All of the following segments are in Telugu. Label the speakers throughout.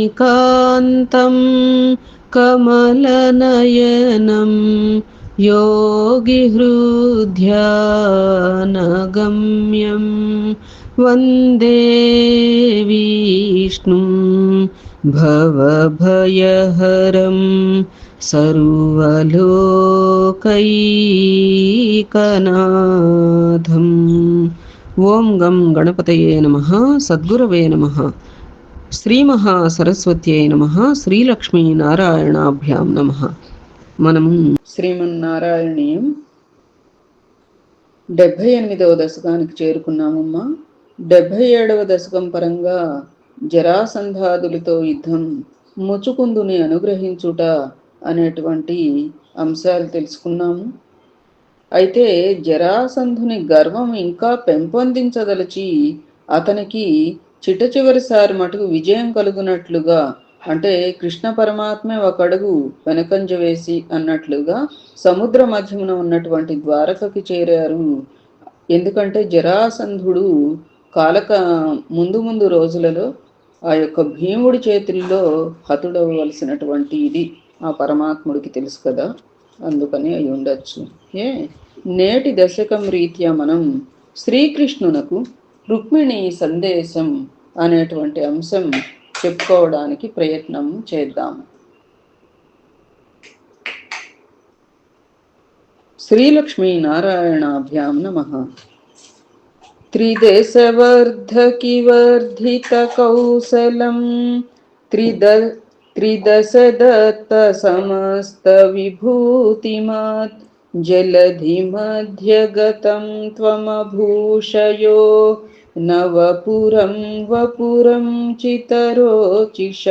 Speaker 1: निं कमलनयनं योगिहृध्यानगम्यं वन्दे विष्णुं भवभयहरं सर्वलोकैकनाथम् ॐ गं गणपतये नमः सद्गुरवे नमः శ్రీమహాసరస్వత్యై నమ శ్రీలక్ష్మీ నారాయణాభ్యాం నమ. మనము శ్రీమన్నారాయణీయం డెబ్భై ఎనిమిదవ దశకానికి చేరుకున్నామమ్మా. డెబ్భై ఏడవ దశకం పరంగా జరాసంధాదులతో యుద్ధం ముచుకుందుని అనుగ్రహించుట అనేటువంటి అంశాలు తెలుసుకున్నాము. అయితే జరాసంధుని గర్వం ఇంకా పెంపొందించదలచి అతనికి చిట్ట చివరిసారి మటుకు విజయం కలుగునట్లుగా అంటే కృష్ణ పరమాత్మే ఒక అడుగు వెనకంజ వేసి అన్నట్లుగా సముద్ర మధ్యమున ఉన్నటువంటి ద్వారకకి చేరారు. ఎందుకంటే జరాసంధుడు కాలక ముందు ముందు రోజులలో ఆ యొక్క భీముడి చేతుల్లో హతుడవలసినటువంటి ఇది ఆ పరమాత్ముడికి తెలుసు కదా అందుకని అయి ఉండొచ్చు. ఏ? నేటి దశకం రీత్యా మనం శ్రీకృష్ణునకు రుక్మిణి సందేశం అనేటువంటి అంశం చెప్పుకోవడానికి ప్రయత్నం చేద్దాం శ్రీలక్ష్మీ నారాయణాభ్యాం నమ త్రిదశవర్ధకి వర్ధిత కౌసలం త్రిద त्रिदशदत्त समस्तविभूतिमत् जलधिमध्यगतं त्वमभूषयो నవపురం వపురం చితరోచిష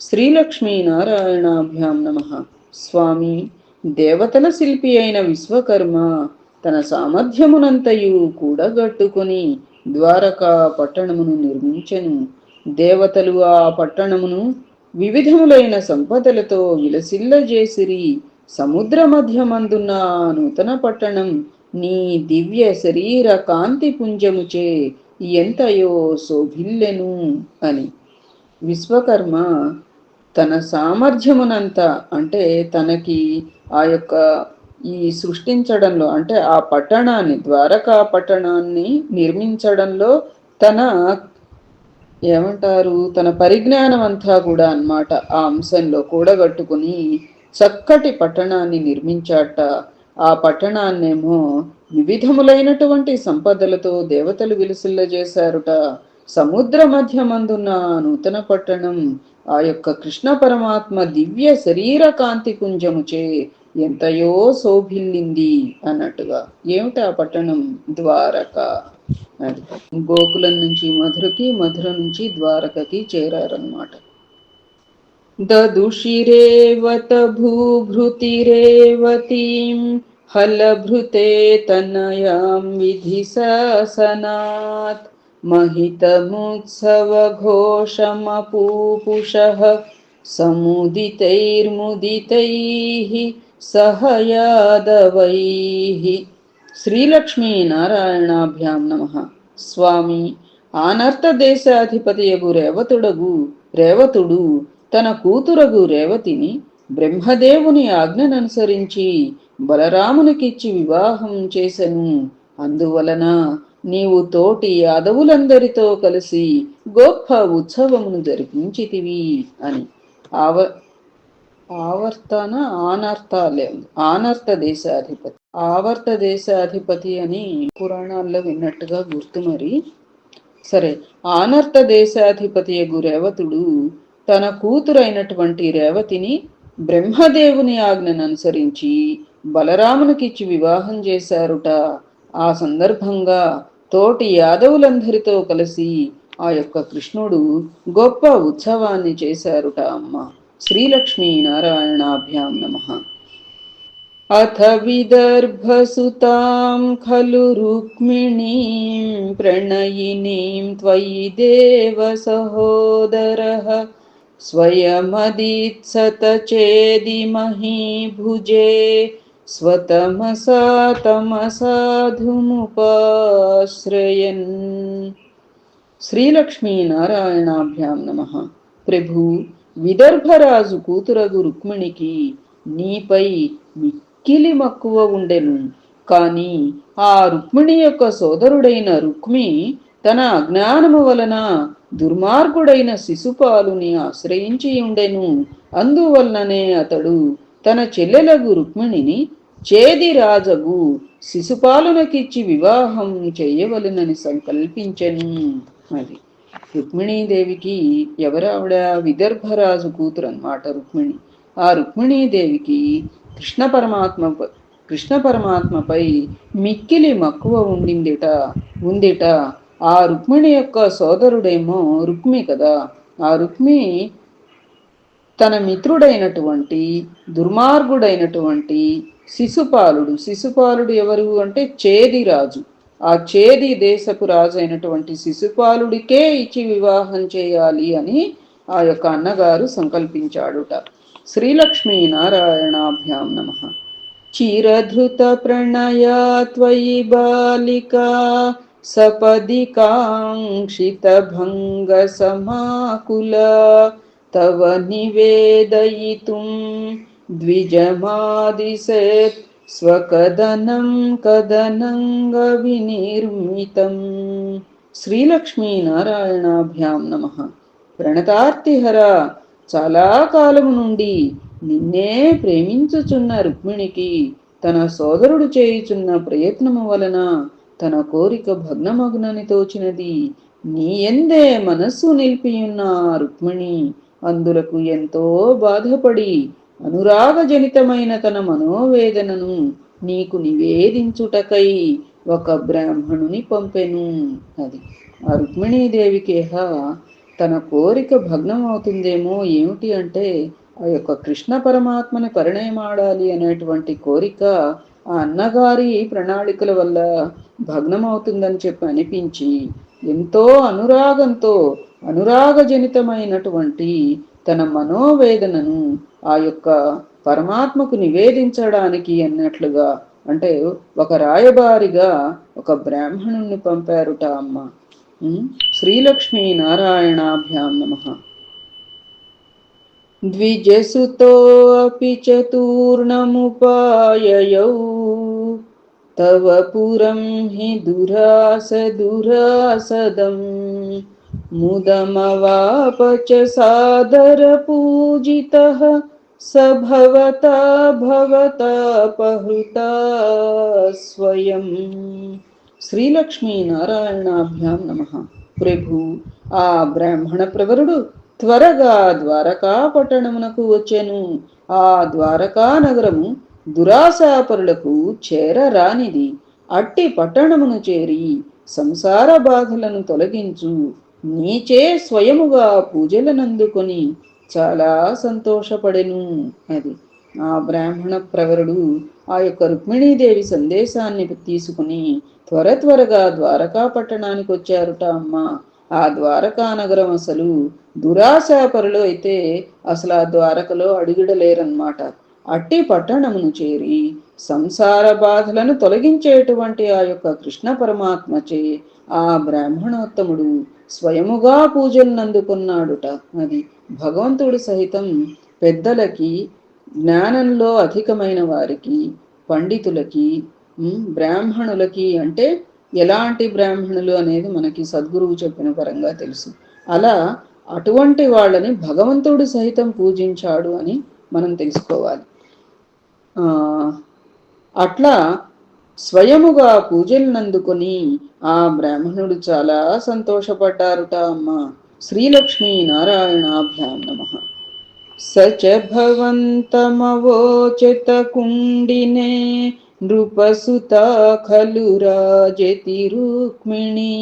Speaker 1: శ్రీలక్ష్మీనారాయణాభ్యాం నమ స్వామి దేవతల శిల్పి అయిన విశ్వకర్మ తన సామర్థ్యమునంతయు కూడగట్టుకుని ద్వారకా పట్టణమును నిర్మించెను. దేవతలు ఆ పట్టణమును వివిధములైన సంపదలతో విలసిల్లజేసిరి. సముద్ర మధ్యమందున్న నూతన పట్టణం నీ దివ్య శరీర కాంతి పుంజముచే ఎంతయో శోభిల్లెను అని. విశ్వకర్మ తన సామర్థ్యమునంత అంటే తనకి ఆ యొక్క ఈ సృష్టించడంలో అంటే ఆ పట్టణాన్ని ద్వారకా పట్టణాన్ని నిర్మించడంలో తన ఏమంటారు తన పరిజ్ఞానం అంతా కూడా అన్నమాట ఆ అంశంలో కూడగట్టుకుని చక్కటి పట్టణాన్ని నిర్మించాట. ఆ పట్టణాన్నేమో వివిధములైనటువంటి సంపదలతో దేవతలు విలుసిల్ల చేశారుట సముద్ర మధ్యమందున్న నూతన పట్టణం ఆ యొక్క కృష్ణ పరమాత్మ దివ్య శరీర కాంతి కుంజముచే ఎంతయో శోభిల్లింది అన్నట్టుగా. ఏమిటి ఆ పట్టణం? ద్వారక. గోకులం నుంచి మధురకి మధుర నుంచి ద్వారకకి చేరారన్నమాట. దదుషిరేవత భూభృతిరేవతీం హలభృతే తనయాం విధి శాసనాత్ महितमुत्सवघोषमपूपुषः समुदितैर्मुदितैः
Speaker 2: सह यादवैः శ్రీలక్ష్మీనారాయణాభ్యాం నమ స్వామి ఆనర్త దేశాధిపతియగు రేవతుడగు రేవతుడు తన కూతురగు రేవతిని బ్రహ్మదేవుని ఆజ్ఞననుసరించి బలరామునికిచ్చి వివాహం చేసెను. అందువలన నీవు తోటి అదవులందరితో కలిసి గొప్ప ఉత్సవమును జరిపించితివి అని. ఆవ ఆవర్తన ఆనర్థాలే ఆనర్త దేశాధిపతి ఆవర్త దేశాధిపతి అని పురాణాల్లో విన్నట్టుగా గుర్తు మరి. సరే ఆనర్త దేశాధిపతి రేవతుడు తన కూతురైనటువంటి రేవతిని బ్రహ్మదేవుని ఆజ్ఞను అనుసరించి బలరామునికిచ్చి వివాహం చేశారుట. ఆ సందర్భంగా తోటి యాదవులందరితో కలిసి ఆ యొక్క కృష్ణుడు గొప్ప ఉత్సవాన్ని చేశారుట అమ్మ. శ్రీలక్ష్మీ నారాయణాభ్యాం నమ. అథ విదర్భసుతాం ఖలు రుక్మిణీం ప్రణయినీం త్వయి దేవ సహోదర स्वयमदीत्सत चेदिमहीभुजे स्वतमसा తమసాధుముపాశ్రయన్ శ్రీలక్ష్మీనారాయణాభ్యాం నమ ప్రభు విదర్భరాజు కూతురగు రుక్మిణికి నీపై మిక్కిలి మక్కువ ఉండెను కాని ఆ రుక్మిణి యొక్క సోదరుడైన రుక్మి తన అజ్ఞానము వలన దుర్మార్గుడైన శిశుపాలుని ఆశ్రయించి ఉండెను. అందువలననే అతడు తన చెల్లెలగు రుక్మిణిని చేది రాజగు శిశుపాలునకిచ్చి వివాహం చేయవలెనని సంకల్పించెను అది. రుక్మిణీదేవికి ఎవరావిడ విదర్భరాజు కూతురు అన్నమాట రుక్మిణి? ఆ రుక్మిణీదేవికి కృష్ణ పరమాత్మ కృష్ణ పరమాత్మపై మిక్కిలి మక్కువ ఉండిందిట ఉందిట. ఆ రుక్మిణి యొక్క సోదరుడేమో రుక్మి కదా. ఆ రుక్మి తన మిత్రుడైనటువంటి దుర్మార్గుడైనటువంటి శిశుపాలుడు. శిశుపాలుడు ఎవరు అంటే చేది రాజు. ఆ చేది దేశపు రాజు అయినటువంటి శిశుపాలుడికే ఇచ్చి వివాహం చేయాలి అని ఆ యొక్క అన్నగారు సంకల్పించాడుట. శ్రీలక్ష్మీ నారాయణాభ్యాం నమ. చిరధృత ప్రణయా త్వయి బాలికా సపదికాంక్షితభంగసమాకుల తవ నివేదయితుం ద్విజమాదిశత్ స్వకదనం కదనంగ వినిర్మితం శ్రీలక్ష్మీ నారాయణాభ్యాం నమ ప్రణతార్తిహర చాలా కాలము నుండి నిన్నే ప్రేమించుచున్న రుక్మిణికి తన సోదరుడు చేయుచున్న ప్రయత్నము వలన తన కోరిక భగ్నమగ్నని తోచినది నీ ఎందే మనస్సు నిలిపియున్న రుక్మిణి అందులకు ఎంతో బాధపడి అనురాగజనితమైన తన మనోవేదనను నీకు నివేదించుటకై ఒక బ్రాహ్మణుని పంపెను అది. ఆ రుక్మిణీదేవికేహ తన కోరిక భగ్నం అవుతుందేమో ఏమిటి అంటే ఆ యొక్క కృష్ణ పరమాత్మని పరిణయమాడాలి అనేటువంటి కోరిక ఆ అన్నగారి ప్రణాళికల వల్ల భగ్నమవుతుందని చెప్పి అనిపించి ఎంతో అనురాగంతో అనురాగజనితమైనటువంటి తన మనోవేదనను ఆ యొక్క పరమాత్మకు నివేదించడానికి అన్నట్లుగా అంటే ఒక రాయబారిగా ఒక బ్రాహ్మణుణ్ణి పంపారుట అమ్మ. శ్రీలక్ష్మీ నారాయణాభ్యాం నమ. द्विजसुतोऽपि चतुर्णमुपाययौ तव पुरं हि दुरास दुरासदम् मुदमवाप च सादरपूजितः स भवता भवता पहृता स्वयं శ్రీలక్ష్మీనారాయణాభ్యాం నమ ప్రభు ఆ బ్రాహ్మణ ప్రవరుడు త్వరగా ద్వారకా పట్టణమునకు వచ్చెను. ఆ ద్వారకా నగరము దురాశాపరులకు చేరరానిది. అట్టి పట్టణమును చేరి సంసార బాధలను తొలగించు. నీచే స్వయముగా పూజలనందుకొని చాలా సంతోషపడెను అది. ఆ బ్రాహ్మణ ప్రవరుడు ఆ యొక్క రుక్మిణీదేవి సందేశాన్ని తీసుకుని త్వర త్వరగా ద్వారకా పట్టణానికి వచ్చారుట అమ్మా. ఆ ద్వారకా నగరం అసలు దురాశాపరులు అయితే అసలు ఆ ద్వారకలో అడుగుడలేరన్నమాట. అట్టి పట్టణమును చేరి సంసార బాధలను తొలగించేటువంటి ఆ యొక్క కృష్ణ పరమాత్మచే ఆ బ్రాహ్మణోత్తముడు స్వయముగా పూజలను అందుకున్నాడుట అది భగవంతుడు సహితం పెద్దలకి జ్ఞానంలో అధికమైన వారికి పండితులకి బ్రాహ్మణులకి అంటే ఎలాంటి బ్రాహ్మణులు అనేది మనకి సద్గురువు చెప్పిన పరంగా తెలుసు. అలా అటువంటి వాళ్ళని భగవంతుడు సహితం పూజించాడు అని మనం తెలుసుకోవాలి. ఆ అట్లా స్వయముగా పూజలనందుకొని ఆ బ్రాహ్మణుడు చాలా సంతోషపడ్డారుట అమ్మ. శ్రీలక్ష్మీ నారాయణాభ్యాం నమ. సచ భవంతమవోచిత కుండినే నృపసుత ఖలు రాజతి రుక్మిణీ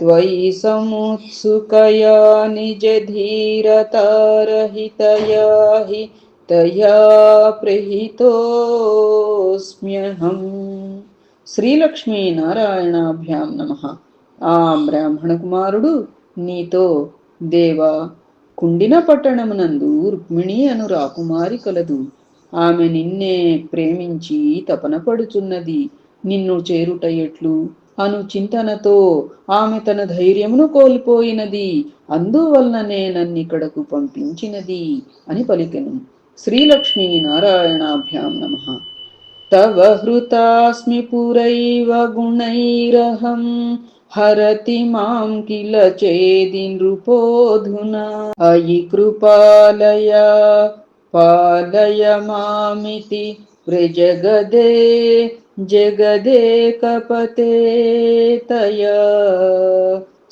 Speaker 2: त्वयि समुत्सुकया निजधीरतारहितया हि तया प्रहितोऽस्म्यहम् శ్రీలక్ష్మీ నారాయణాభ్యాం నమ ఆ బ్రాహ్మణ కుమారుడు నీతో దేవా కుండిన పట్టణమునందు రుక్మిణి అను రాకుమారి కలదు ఆమె నిన్నే ప్రేమించి తపన పడుచున్నది. నిన్ను చేరుట ఎట్లు? అను చింతనతో ఆమె తన ధైర్యమును కోల్పోయినది. అందువలననే నన్నిక్కడకు పంపించినది అని పలికెను. శ్రీలక్ష్మీ నారాయణాభ్యాం నమ. తవ హృతాస్మి పురైవ గుణైరహం. హరతి మాం కిల చేది నృపోధునా. అయి కృపాలయ పాలయ మామితి ప్రజగదే జగదే కపతే తయా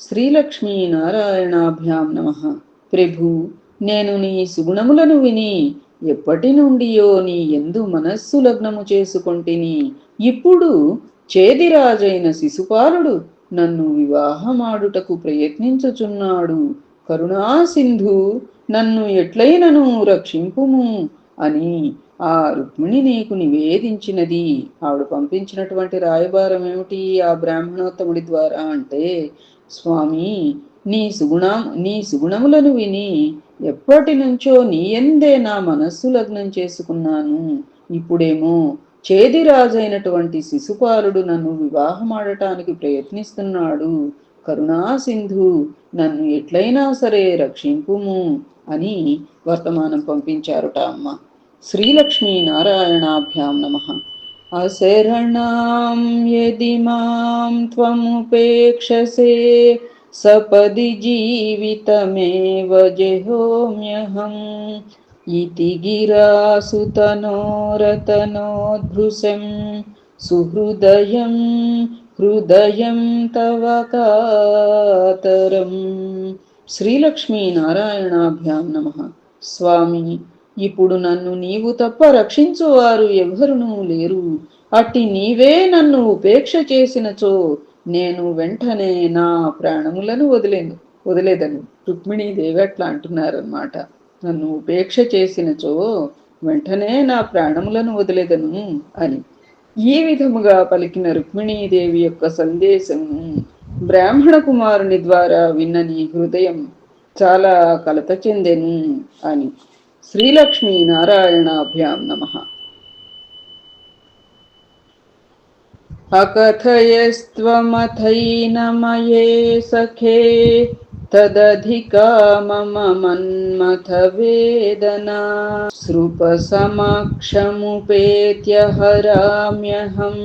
Speaker 2: శ్రీలక్ష్మీ నారాయణాభ్యాం నమ ప్రభు నేను నీ సుగుణములను విని ఎప్పటి నుండియో నీ ఎందు మనస్సు లగ్నము చేసుకొంటిని. ఇప్పుడు చేదిరాజైన శిశుపాలుడు నన్ను వివాహమాడుటకు ప్రయత్నించుచున్నాడు. కరుణా సింధు నన్ను ఎట్లయినను రక్షింపుము అని ఆ రుక్మిణి నీకు నివేదించినది. ఆవిడ పంపించినటువంటి రాయబారం ఏమిటి ఆ బ్రాహ్మణోత్తముడి ద్వారా అంటే స్వామి నీ సుగుణ నీ సుగుణములను విని ఎప్పటి నుంచో నీ ఎందే నా మనస్సు లగ్నం చేసుకున్నాను. ఇప్పుడేమో చేదిరాజైనటువంటి శిశుపాలుడు నన్ను వివాహమాడటానికి ప్రయత్నిస్తున్నాడు. కరుణాసింధు నన్ను ఎట్లయినా సరే రక్షింపుము అని వర్తమానం పంపించారుట అమ్మ. శ్రీలక్ష్మీ నారాయణాభ్యాం నమ. అశరణాం యది మాం త్వముపేక్షసే సపది జీవితమేవ జహోమ్యహం. ఇతి గిరాసుతనోరతనోద్భృశం సుహృదయం హృదయం తవ కాతరం. శ్రీలక్ష్మీనారాయణాభ్యాం నమ. స్వామి ఇప్పుడు నన్ను నీవు తప్ప రక్షించువారు ఎవరునూ లేరు. అట్టి నీవే నన్ను ఉపేక్ష చేసినచో నేను వెంటనే నా ప్రాణములను వదిలేను వదిలేదను. రుక్మిణీదేవి అట్లా అంటున్నారన్నమాట. నన్ను ఉపేక్ష చేసినచో వెంటనే నా ప్రాణములను వదిలేదను అని. ఈ విధముగా పలికిన రుక్మిణీదేవి యొక్క సందేశము బ్రాహ్మణ కుమారుని ద్వారా విన్నని హృదయం చాలా కలత చెందెను అని. శ్రీలక్ష్మీ నారాయణాభ్యాం నమ. అకథయస్త్వమథైనమయే సఖే తదధికా మమ మన్మథ వేదనా సృపసమక్షముపేత్య హరామ్యహం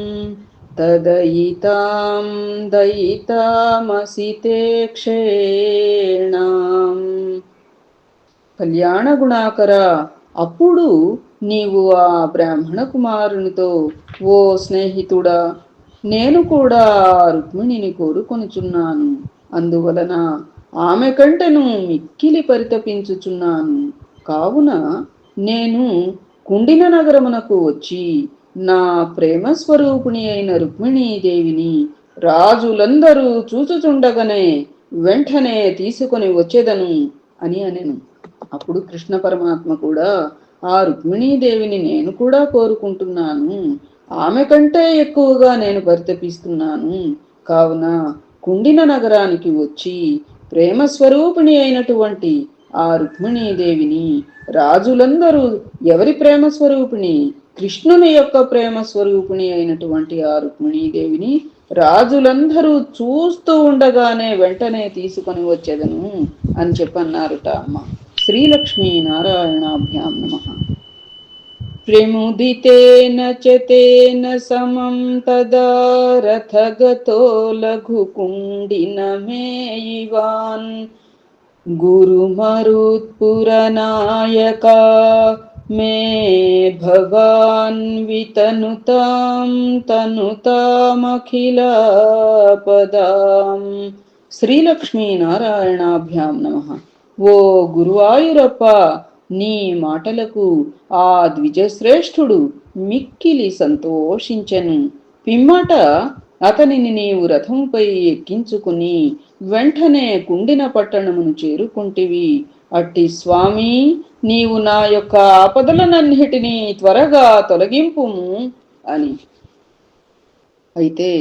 Speaker 2: తదయితాం దయితామసి క్షేణాం కళ్యాణ గుణాకర అప్పుడు నీవు ఆ బ్రాహ్మణ కుమారునితో ఓ స్నేహితుడా నేను కూడా రుక్మిణిని కోరుకొనుచున్నాను. అందువలన ఆమె కంటను మిక్కిలి పరితపించుచున్నాను. కావున నేను కుండిన నగరమునకు వచ్చి నా ప్రేమ స్వరూపిణి అయిన రుక్మిణీదేవిని రాజులందరూ చూచుచుండగానే వెంటనే తీసుకొని వచ్చేదను అని అనెను. అప్పుడు కృష్ణ పరమాత్మ కూడా ఆ రుక్మిణీదేవిని నేను కూడా కోరుకుంటున్నాను. ఆమె కంటే ఎక్కువగా నేను పరితపిస్తున్నాను. కావున కుండిన నగరానికి వచ్చి ప్రేమ స్వరూపిణి అయినటువంటి ఆ రుక్మిణీదేవిని రాజులందరూ ఎవరి ప్రేమ స్వరూపిణి? కృష్ణుని యొక్క ప్రేమ స్వరూపిణి అయినటువంటి ఆ రుక్మిణీదేవిని రాజులందరూ చూస్తూ ఉండగానే వెంటనే తీసుకొని వచ్చేదను అని చెప్పన్నారుట అమ్మ. శ్రీలక్ష్మీ నారాయణాభ్యాం నమ. ప్రముదితేన చ తేన సమం తదా రథగతో లఘుకుండినమేయివాన్ గురుమరుత్పురనాయకా మే భవాన్ వితనుతాం తనుతామఖిలపదాం శ్రీలక్ష్మీ నారాయణాభ్యాం నమ ఓ గురువాయూరప్ప నీ మాటలకు ఆ ద్విజశ్రేష్ఠుడు మిక్కిలి సంతోషించెను. పిమ్మట అతనిని నీవు రథంపై ఎక్కించుకుని వెంటనే కుండిన పట్టణమును చేరుకుంటివి. అట్టి స్వామి నీవు నా యొక్క ఆపదలనన్నిటినీ త్వరగా తొలగింపుము అని. అయితే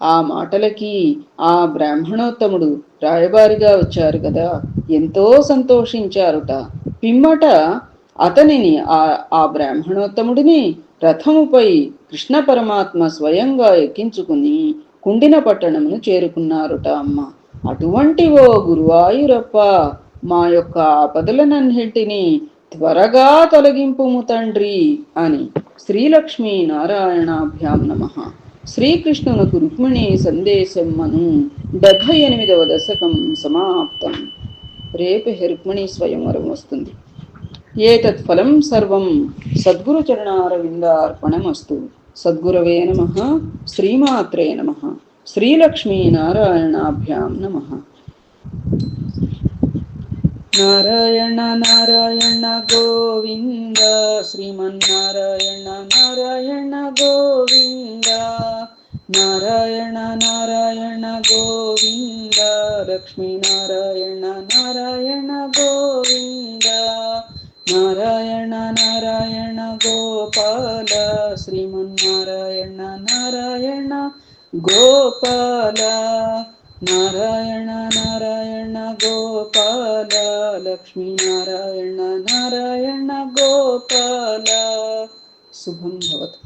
Speaker 2: ఆ మాటలకి ఆ బ్రాహ్మణోత్తముడు రాయబారిగా వచ్చారు కదా. ఎంతో సంతోషించారుట. పిమ్మట అతనిని ఆ ఆ బ్రాహ్మణోత్తముడిని రథముపై కృష్ణ పరమాత్మ స్వయంగా ఎక్కించుకుని కుండిన పట్టణమును చేరుకున్నారుట అమ్మ. అటువంటి ఓ గురువాయూరప్ప మా యొక్క ఆపదలనన్నింటినీ త్వరగా తొలగింపుము తండ్రి అని శ్రీలక్ష్మీ నారాయణాభ్యాం నమ. శ్రీకృష్ణునకు రుక్మిణి సందేశమ్మను డెబ్భై ఎనిమిదవ దశకం సమాప్తం. రేపు రుక్మిణి స్వయంవరం వస్తుంది. ఏతత్ ఫలం సర్వం సద్గురు చరణారవిందార్పణమస్తు. సద్గురవే నమ. శ్రీమాత్రే నమ. శ్రీలక్ష్మీనారాయణాభ్యాం నమ. నారాయణ నారాయణ గోవింద. శ్రీమన్నారాయణ నారాయణ గోవింద. నారాయణ నారాయణ గోవింద. లక్ష్మీనారాయణ నారాయణ గోవింద. నారాయణ నారాయణ గోపాల. శ్రీమన్నారాయణ నారాయణ గోపాల. నారాయణ నారాయణ గోపాల. లక్ష్మీనారాయణ నారాయణ గోపాల శుభం భవతు